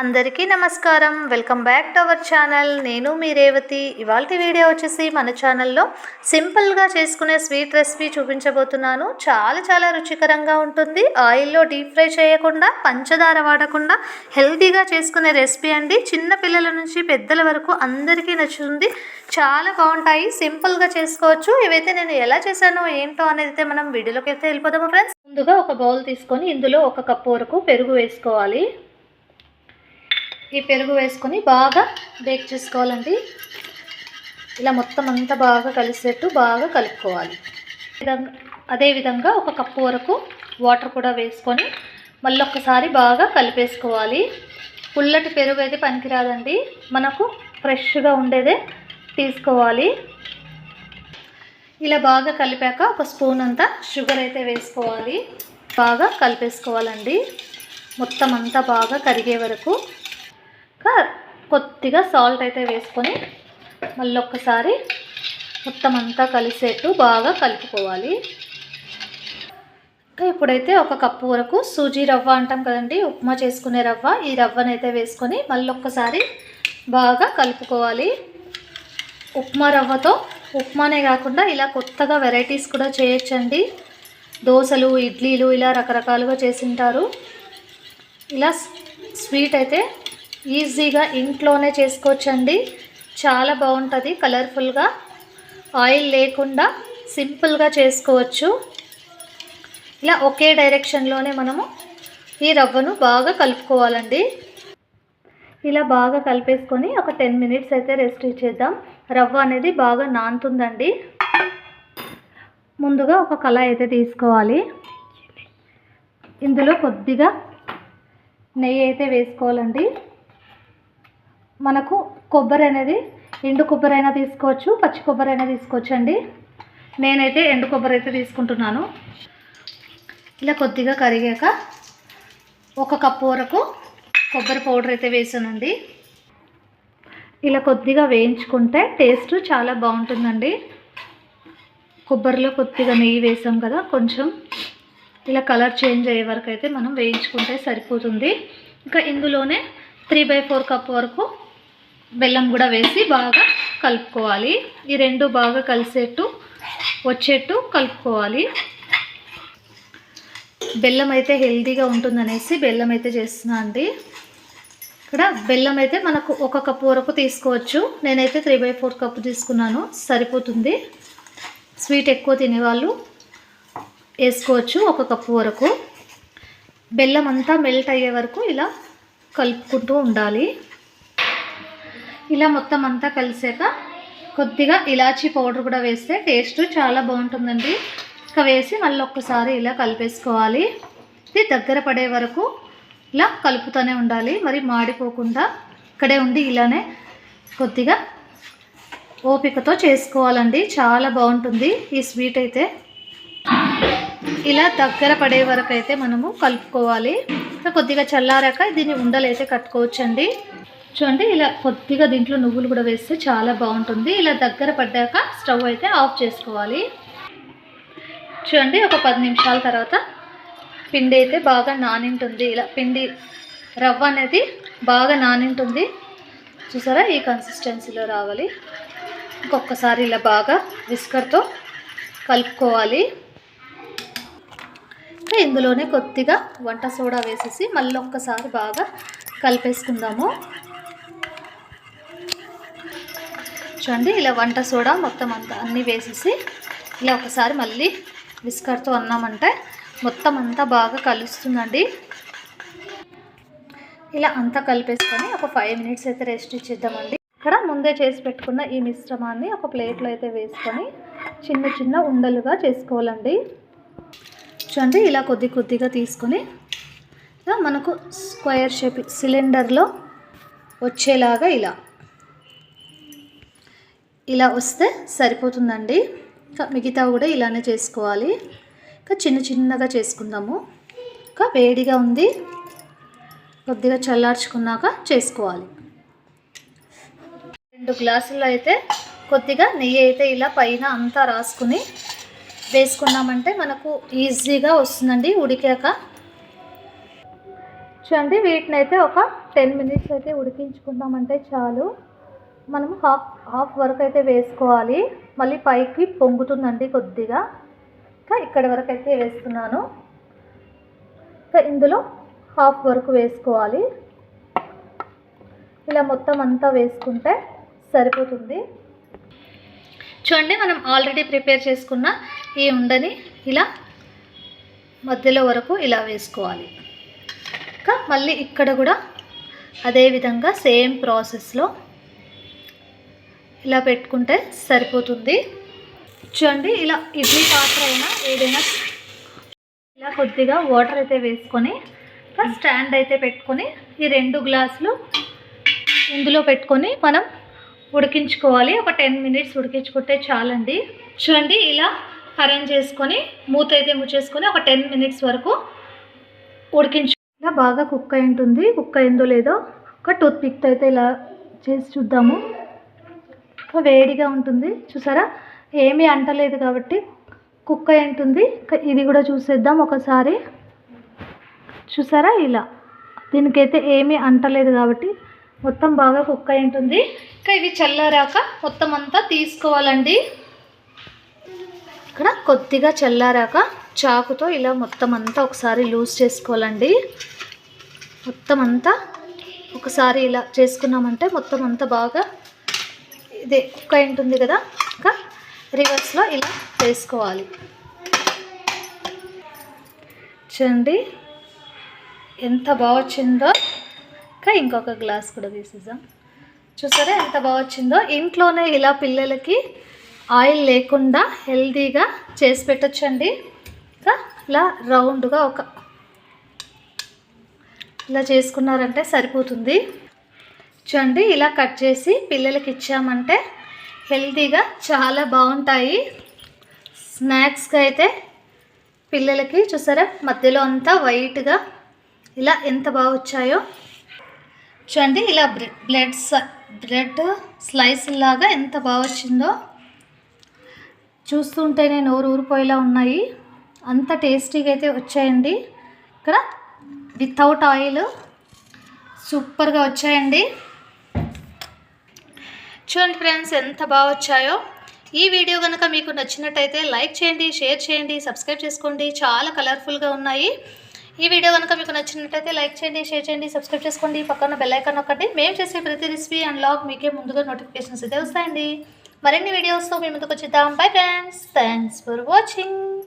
అందరికీ నమస్కారం. Welcome back to our channel. నేను మీ రేవతి. ఇవాళ వీడియో వచ్చేసి మన ఛానల్లో సింపుల్గా చేసుకునే స్వీట్ రెసిపీ చూపించబోతున్నాను. చాలా చాలా రుచికరంగా ఉంటుంది. ఆయిల్లో డీప్ ఫ్రై చేయకుండా పంచదార వాడకుండా హెల్తీగా చేసుకునే రెసిపీ అండి. చిన్న పిల్లల నుంచి పెద్దల వరకు అందరికీ నచ్చుతుంది. చాలా బాగుంటాయి. సింపుల్గా చేసుకోవచ్చు. ఇవైతే నేను ఎలా చేశానో ఏంటో అనేది అయితే మనం వీడియోలోకి అయితే వెళ్ళిపోదాము ఫ్రెండ్స్? ముందుగా ఒక బౌల్ తీసుకొని ఇందులో ఒక కప్పు వరకు పెరుగు వేసుకోవాలి. ఈ పెరుగు వేసుకొని బాగా బేక్ చేసుకోవాలండి. ఇలా మొత్తం అంతా బాగా కలిసేట్టు బాగా కలుపుకోవాలి. విధంగా అదేవిధంగా ఒక కప్పు వరకు వాటర్ కూడా వేసుకొని మళ్ళీ ఒక్కసారి బాగా కలిపేసుకోవాలి. పుల్లటి పెరుగు అయితే పనికిరాదండి. మనకు ఫ్రెష్గా ఉండేదే తీసుకోవాలి. ఇలా బాగా కలిపాక ఒక స్పూన్ అంతా షుగర్ అయితే వేసుకోవాలి. బాగా కలిపేసుకోవాలండి. మొత్తం అంతా బాగా కరిగే వరకు కొద్దిగా సాల్ట్ అయితే వేసుకొని మళ్ళీ ఒక్కసారి మొత్తం అంతా కలిసేట్టు బాగా కలుపుకోవాలి. ఇంకా ఇప్పుడైతే ఒక కప్పు వరకు సూజీ రవ్వ అంటాం కదండి ఉప్మా చేసుకునే రవ్వ. ఈ రవ్వనైతే వేసుకొని మళ్ళీ ఒక్కసారి బాగా కలుపుకోవాలి. ఉప్మా రవ్వతో ఉప్మానే కాకుండా ఇలా కొత్తగా వెరైటీస్ కూడా చేయొచ్చండి. దోశలు ఇడ్లీలు ఇలా రకరకాలుగా చేసింటారు ఇలా స్వీట్ అయితే ఈజీగా ఇంట్లోనే చేసుకోవచ్చండి. చాలా బాగుంటుంది కలర్ఫుల్గా. ఆయిల్ లేకుండా సింపుల్గా చేసుకోవచ్చు. ఇలా ఒకే డైరెక్షన్లోనే మనము ఈ రవ్వను బాగా కలుపుకోవాలండి. ఇలా బాగా కలిపేసుకొని ఒక టెన్ మినిట్స్ అయితే రెస్ట్ ఇచ్చేద్దాం. రవ్వ అనేది బాగా నానుతుందండి. ముందుగా ఒక కళాయి అయితే తీసుకోవాలి. ఇందులో కొద్దిగా నెయ్యి అయితే వేసుకోవాలండి. మనకు కొబ్బరి అనేది ఎండు కొబ్బరి అయినా తీసుకోవచ్చు పచ్చి కొబ్బరి అయినా తీసుకోవచ్చు అండి నేనైతే ఎండు కొబ్బరి అయితే తీసుకుంటున్నాను. ఇలా కొద్దిగా కరిగాక ఒక కప్పు వరకు కొబ్బరి పౌడర్ అయితే వేసానండి. ఇలా కొద్దిగా వేయించుకుంటే టేస్ట్ చాలా బాగుంటుందండి. కొబ్బరిలో కొద్దిగా నెయ్యి వేసాం కదా కొంచెం ఇలా కలర్ చేంజ్ అయ్యే వరకు అయితే మనం వేయించుకుంటే సరిపోతుంది. ఇంకా ఇందులోనే త్రీ బై ఫోర్ కప్ వరకు బెల్లం కూడా వేసి బాగా కలుపుకోవాలి. ఈ రెండు బాగా కలిసేట్టు వచ్చేట్టు కలుపుకోవాలి. బెల్లం అయితే హెల్తీగా ఉంటుందనేసి బెల్లం అయితే చేస్తున్నా అండి. ఇక్కడ బెల్లం అయితే మనకు ఒక కప్పు వరకు తీసుకోవచ్చు. నేనైతే త్రీ బై ఫోర్ కప్పు తీసుకున్నాను. సరిపోతుంది. స్వీట్ ఎక్కువ తినేవాళ్ళు వేసుకోవచ్చు ఒక కప్పు వరకు. బెల్లం అంతా మెల్ట్ అయ్యే వరకు ఇలా కలుపుకుంటూ ఉండాలి. ఇలా మొత్తం అంతా కలిసాక కొద్దిగా ఇలాచీ పౌడర్ కూడా వేస్తే టేస్ట్ చాలా బాగుంటుందండి. ఇంకా వేసి మళ్ళీ ఒక్కసారి ఇలా కలిపేసుకోవాలి. ఇది దగ్గర పడే వరకు ఇలా కలుపుతూనే ఉండాలి. మరి మాడిపోకుండా ఇక్కడే ఉండి ఇలానే కొద్దిగా ఓపికతో చేసుకోవాలండి. చాలా బాగుంటుంది ఈ స్వీట్ అయితే. ఇలా దగ్గర పడే వరకు అయితే మనము కలుపుకోవాలి. కొద్దిగా చల్లారాక దీన్ని ఉండలైతే కట్టుకోవచ్చండి. చూడండి ఇలా కొద్దిగా దీంట్లో నువ్వులు కూడా వేస్తే చాలా బాగుంటుంది. ఇలా దగ్గర పడ్డాక స్టవ్ అయితే ఆఫ్ చేసుకోవాలి. చూడండి ఒక పది నిమిషాల తర్వాత పిండి అయితే బాగా నానింటుంది. ఇలా పిండి రవ్వ అనేది బాగా నానింటుంది. చూసారా ఈ కన్సిస్టెన్సీలో రావాలి. ఇంకొకసారి ఇలా బాగా విస్కర్తో కలుపుకోవాలి. ఇందులోనే కొద్దిగా వంట సోడా వేసేసి మళ్ళీ ఒక్కసారి బాగా కలిపేసుకుందాము. చూడండి ఇలా వంట సోడా మొత్తం అంతా అన్నీ వేసేసి ఇలా ఒకసారి మళ్ళీ విస్కర్తో అన్నామంటే మొత్తం అంతా బాగా కలుస్తుందండి. ఇలా అంతా కలిపేసుకొని ఒక ఫైవ్ మినిట్స్ అయితే రెస్ట్ ఇచ్చేద్దామండి. ఇక్కడ ముందే చేసి పెట్టుకున్న ఈ మిశ్రమాన్ని ఒక ప్లేట్లో అయితే వేసుకొని చిన్న చిన్న ఉండలుగా చేసుకోవాలండి. చూడండి ఇలా కొద్ది కొద్దిగా తీసుకొని మనకు స్క్వేర్ షేప్ సిలిండర్లో వచ్చేలాగా ఇలా ఇలా వస్తే సరిపోతుందండి. ఇంకా మిగతా కూడా ఇలానే చేసుకోవాలి. ఇంకా చిన్న చిన్నగా చేసుకుందాము. ఇంకా వేడిగా ఉంది. కొద్దిగా చల్లార్చుకున్నాక చేసుకోవాలి. రెండు గ్లాసుల్లో అయితే కొద్దిగా నెయ్యి అయితే ఇలా పైన అంతా రాసుకుని వేసుకున్నామంటే మనకు ఈజీగా వస్తుందండి ఉడికాక. చూడండి వీటిని అయితే ఒక టెన్ మినిట్స్ అయితే ఉడికించుకుందామంటే చాలు. మనం హాఫ్ హాఫ్ వరకు అయితే వేసుకోవాలి. మళ్ళీ పైకి పొంగుతుందండి కొద్దిగా. ఇంకా ఇక్కడ వరకు అయితే వేస్తున్నాను. ఇంకా ఇందులో హాఫ్ వరకు వేసుకోవాలి. ఇలా మొత్తం అంతా వేసుకుంటే సరిపోతుంది. చూడండి మనం ఆల్రెడీ ప్రిపేర్ చేసుకున్న ఈ ఉండని ఇలా మధ్యలో వరకు ఇలా వేసుకోవాలి. ఇంకా మళ్ళీ ఇక్కడ కూడా అదే విధంగా సేమ్ ప్రాసెస్లో ఇలా పెట్టుకుంటే సరిపోతుంది. చూడండి ఇలా ఇడ్లీ పాత్ర అయినా ఏదైనా ఇలా కొద్దిగా వాటర్ అయితే వేసుకొని ఇంకా స్టాండ్ అయితే పెట్టుకొని ఈ రెండు గ్లాసులు ఇందులో పెట్టుకొని మనం ఉడికించుకోవాలి. ఒక టెన్ మినిట్స్ ఉడికించుకుంటే చాలండి. చూడండి ఇలా అరేంజ్ చేసుకొని మూత అయితే ముచ్చేసుకొని ఒక టెన్ మినిట్స్ వరకు ఉడికించు ఇలా బాగా కుక్ అయి ఉంటుంది. కుక్ అయిందో లేదో ఒక టూత్ పిక్ అయితే ఇలా చేసి చూద్దాము. వేడిగా ఉంటుంది చూసారా? ఏమీ అంటలేదు కాబట్టి కుక్ అయి ఉంటుంది ఇంకా ఇది కూడా చూసేద్దాం ఒకసారి. చూసారా ఇలా? దీనికైతే ఏమీ అంటలేదు కాబట్టి మొత్తం బాగా కుక్ అయి ఉంటుంది ఇంకా ఇవి చల్లారాక మొత్తం అంతా తీసుకోవాలండి. ఇక్కడ కొద్దిగా చల్లారాక చాకుతో ఇలా మొత్తం అంతా ఒకసారి లూజ్ చేసుకోవాలండి. మొత్తం అంతా ఒకసారి ఇలా చేసుకున్నామంటే మొత్తం అంతా బాగా ఇదే కుక్ ఉంటుంది కదా. ఇంకా రివర్స్లో ఇలా వేసుకోవాలి. చూడండి. ఎంత బాగా వచ్చిందో. ఇంకా ఇంకొక గ్లాస్ కూడా తీసేద్దాం. చూసారా ఎంత బాగా వచ్చిందో? ఇంట్లోనే ఇలా పిల్లలకి ఆయిల్ లేకుండా హెల్తీగా చేసి పెట్టచ్చండి. ఇంకా ఇలా రౌండ్గా ఒక ఇలా చేసుకున్నారంటే సరిపోతుంది. చూడండి ఇలా కట్ చేసి పిల్లలకి ఇచ్చామంటే హెల్తీగా చాలా బాగుంటాయి. స్నాక్స్కి అయితే పిల్లలకి చూసారా మధ్యలో అంతా వైట్గా ఇలా ఎంత బాగా వచ్చాయో. చూడండి ఇలా బ్రెడ్ బ్లడ్ బ్రెడ్ స్లైస్ లాగా ఎంత బాగా వచ్చిందో. చూస్తుంటేనే నోరు ఊరిపోయేలా ఉన్నాయి. అంత టేస్టీగా అయితే వచ్చాయండి. ఇక్కడ వితౌట్ ఆయిల్ సూపర్గా వచ్చాయండి. చూడండి ఫ్రెండ్స్ ఎంత బాగా వచ్చాయో. ఈ వీడియో కనుక మీకు నచ్చినట్టయితే లైక్ చేయండి షేర్ చేయండి సబ్స్క్రైబ్ చేసుకోండి. చాలా కలర్ఫుల్గా ఉన్నాయి. ఈ వీడియో కనుక మీకు నచ్చినట్టయితే లైక్ చేయండి షేర్ చేయండి సబ్స్క్రైబ్ చేసుకోండి. పక్కన బెల్ ఒకటి మేము చేసే ప్రతి రెసిపీ అండ్ లాగ్ మీకే ముందుగా నోటిఫికేషన్స్ అయితే వస్తాయండి. మరిన్ని వీడియోస్తో మీ ముందుకు వచ్చిద్దాం. Bye friends thanks for watching